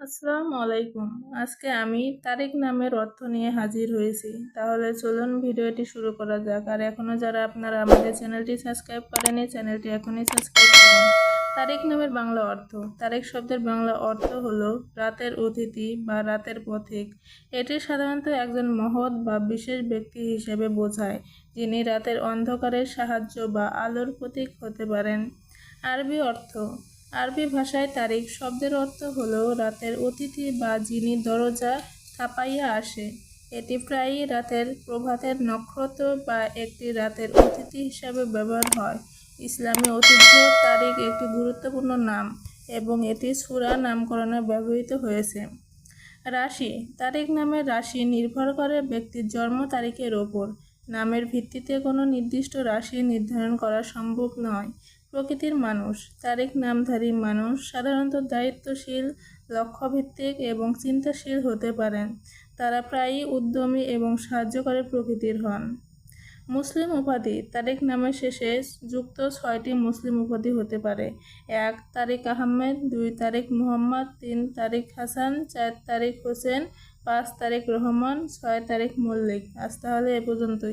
আসসালামু আলাইকুম আজকে আমি তারিক নামের অর্থ নিয়ে হাজির হয়েছি। তাহলে চলুন ভিডিওটি শুরু করা যাক। আর এখনও যারা আপনারা আমাদের চ্যানেলটি সাবস্ক্রাইব করেনি চ্যানেলটি এখনই সাবস্ক্রাইব করুন। তারিক নামের বাংলা অর্থ। তারিক শব্দের বাংলা অর্থ হলো রাতের অতিথি বা রাতের পথিক। এটি সাধারণত একজন মহৎ বা বিশেষ ব্যক্তি হিসেবে বোঝায়, যিনি রাতের অন্ধকারের সাহায্য বা আলোর প্রতীক হতে পারেন। আরবি অর্থ আরবি ভাষায় তারিখ শব্দের অর্থ হলো রাতের অতিথি বা যিনি দরজা থাপাইয়া আসে। এটি প্রায়ই রাতের প্রভাতের নক্ষত্র বা একটি রাতের অতিথি হিসাবে ব্যবহার হয়। ইসলামী ঐতিহ্যে তারিখ একটি গুরুত্বপূর্ণ নাম এবং এটি সুরা নামকরণে ব্যবহৃত হয়েছে। রাশি, তারিখ নামের রাশি নির্ভর করে ব্যক্তির জন্ম তারিখের ওপর। নামের ভিত্তিতে কোনো নির্দিষ্ট রাশি নির্ধারণ করা সম্ভব নয়। প্রকৃতির মানুষ তারেক নামধারী মানুষ, সাধারণত দায়িত্বশীল, লক্ষ্যভিত্তিক এবং চিন্তাশীল হতে পারেন। তারা প্রায়ই উদ্যমী এবং সাহায্যকারী প্রকৃতির হন। মুসলিম উপাধি, তারেক নামের শেষে যুক্ত ছয়টি মুসলিম উপাধি হতে পারে। এক, তারিক আহমেদ, দুই, তারিক মোহাম্মদ, তিন, তারিক হাসান, চার, তারিক হোসেন, পাঁচ, তারিক রহমান, ছয়, তারিক মল্লিক। আজ তাহলে এ পর্যন্তই।